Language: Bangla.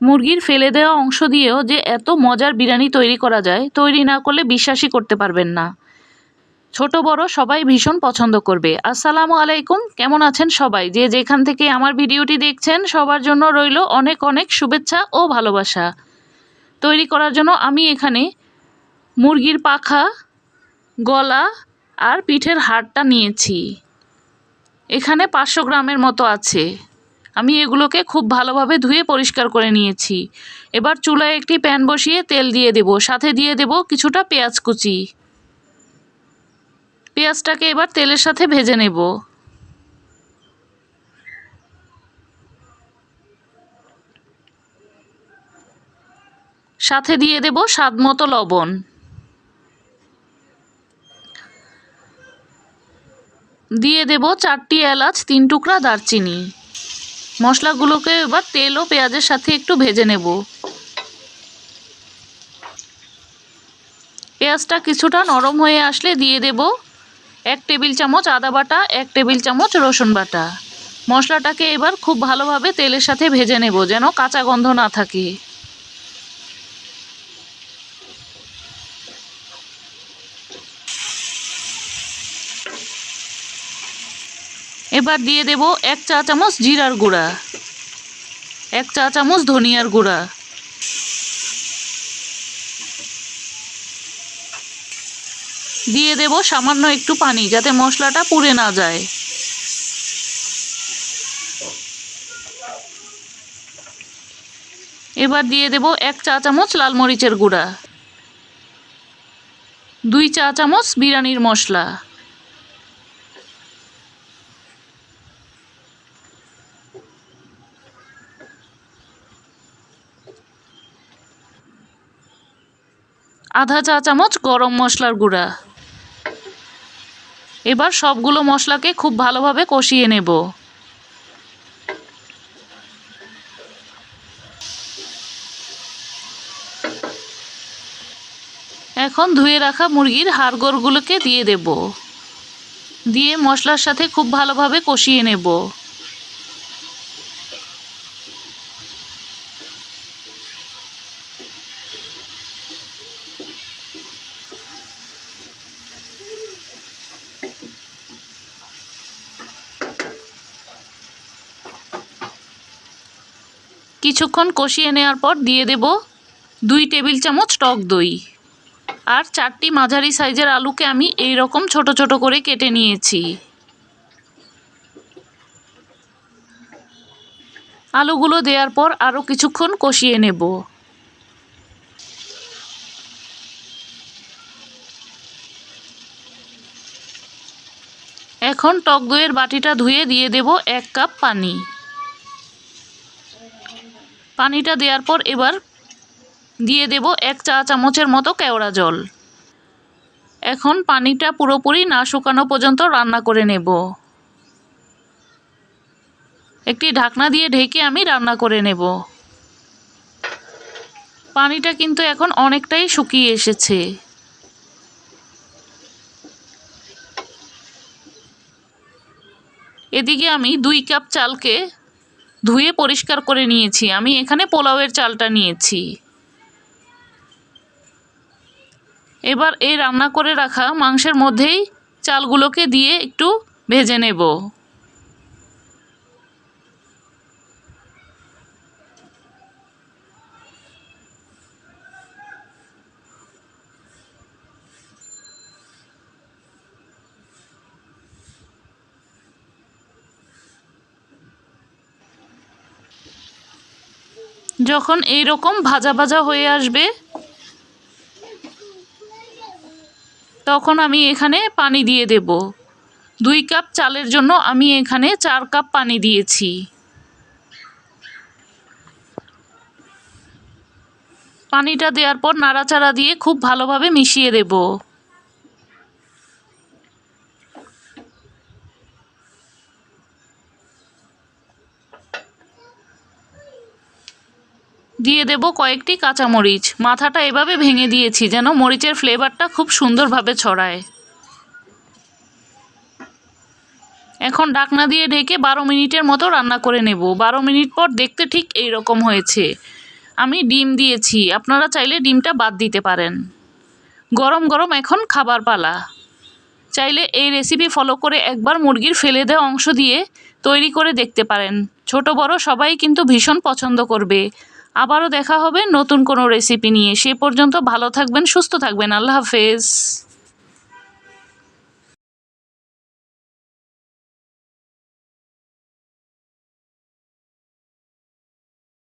মুরগির ফেলে দেওয়া অংশ দিয়েও যে এত মজার বিরিয়ানি তৈরি করা যায়, তৈরি না করলে বিশ্বাসই করতে পারবেন না। ছোট, বড় সবাই ভীষণ পছন্দ করবে। আসসালামু আলাইকুম, কেমন আছেন সবাই? যে যেখান থেকে আমার ভিডিওটি দেখছেন, সবার জন্য রইল অনেক অনেক শুভেচ্ছা ও ভালোবাসা। তৈরি করার জন্য আমি এখানে মুরগির পাখা, গলা আর পিঠের হাড়টা নিয়েছি। এখানে পাঁচশো গ্রামের মতো আছে। আমি এগুলোকে খুব ভালোভাবে ধুয়ে পরিষ্কার করে নিয়েছি। এবার চুলায় একটি প্যান বসিয়ে তেল দিয়ে দেব, সাথে দিয়ে দেব কিছুটা পেঁয়াজ কুচি। পেঁয়াজটাকে এবার তেলের সাথে ভেজে নেব। সাথে দিয়ে দেব স্বাদ মতো লবণ। দিয়ে দেব চারটি এলাচ, তিন টুকরা দারচিনি। মশলাগুলোকে এবার তেল ও পেঁয়াজের সাথে একটু ভেজে নেব। পেঁয়াজটা কিছুটা নরম হয়ে আসলে দিয়ে দেব। এক টেবিল চামচ আদা বাটা, এক টেবিল চামচ রসুন বাটা। মশলাটাকে এবার খুব ভালোভাবে তেলের সাথে ভেজে নেব যেন কাঁচা গন্ধ না থাকে। এবার দিয়ে দেব এক চা চামচ জিরার গুঁড়া, এক চা চামচ ধনিয়ার গুঁড়া। দিয়ে দেব সামান্য একটু পানি যাতে মশলাটা পুড়ে না যায়। এবার দিয়ে দেব এক চা চামচ লাল মরিচের গুঁড়া, দুই চা চামচ বিরিয়ানির মশলা। আধা চা চামচ গরম মশলার গুঁড়া। এবার সবগুলো মশলাকে খুব ভালোভাবে কষিয়ে নেব। এখন ধুয়ে রাখা মুরগির হাড়গোড়গুলোকে দিয়ে দেব। দিয়ে মশলার সাথে খুব ভালোভাবে কষিয়ে নেব। কিছুক্ষণ কষিয়ে নেওয়ার পর দিয়ে দেব দুই টেবিল চামচ টক দই। আর চারটি মাঝারি সাইজের আলুকে আমি এই রকম ছোট ছোট করে কেটে নিয়েছি। আলুগুলো দেওয়ার পর আরও কিছুক্ষণ কষিয়ে নেব। এখন টক দইয়ের বাটিটা ধুয়ে দিয়ে দেব এক কাপ পানি। পানিটা দেওয়ার পর এবার দিয়ে দেব এক চা চামচের মতো কেওড়া জল। এখন পানিটা পুরোপুরি না শুকানো পর্যন্ত রান্না করে নেব। একটি ঢাকনা দিয়ে ঢেকে আমি রান্না করে নেব। পানিটা কিন্তু এখন অনেকটাই শুকিয়ে এসেছে। এদিকে আমি দুই কাপ চালকে ধুয়ে পরিষ্কার করে নিয়েছি। আমি এখানে পোলাওয়ের চালটা নিয়েছি। এবার এই রান্না করে রাখা মাংসের মধ্যেই চালগুলোকে দিয়ে একটু ভেজে নেব। যখন এই রকম ভাজা ভাজা হয়ে আসবে, তখন আমি এখানে পানি দিয়ে দেব। দুই কাপ চালের জন্য আমি এখানে চার কাপ পানি দিয়েছি। পানিটা দেওয়ার পর নাড়াচাড়া দিয়ে খুব ভালোভাবে মিশিয়ে দেব। দিয়ে দেব কয়েকটি কাঁচামরিচ। মাথাটা এভাবে ভেঙে দিয়েছি যেন মরিচের ফ্লেভারটা খুব সুন্দরভাবে ছড়ায়। এখন ডাকনা দিয়ে ঢেকে বারো মিনিটের মতো রান্না করে নেব। বারো মিনিট পর দেখতে ঠিক এই রকম হয়েছে। আমি ডিম দিয়েছি। আপনারা চাইলে ডিমটা বাদ দিতে পারেন। গরম গরম এখন খাবার পালা। চাইলে এই রেসিপি ফলো করে একবার মুরগির ফেলে দেওয়া অংশ দিয়ে তৈরি করে দেখতে পারেন। ছোট বড় সবাই কিন্তু ভীষণ পছন্দ করবে। আবারও দেখা হবে নতুন কোনো রেসিপি নিয়ে। সে পর্যন্ত ভালো থাকবেন, সুস্থ থাকবেন। আল্লাহ হাফেজ।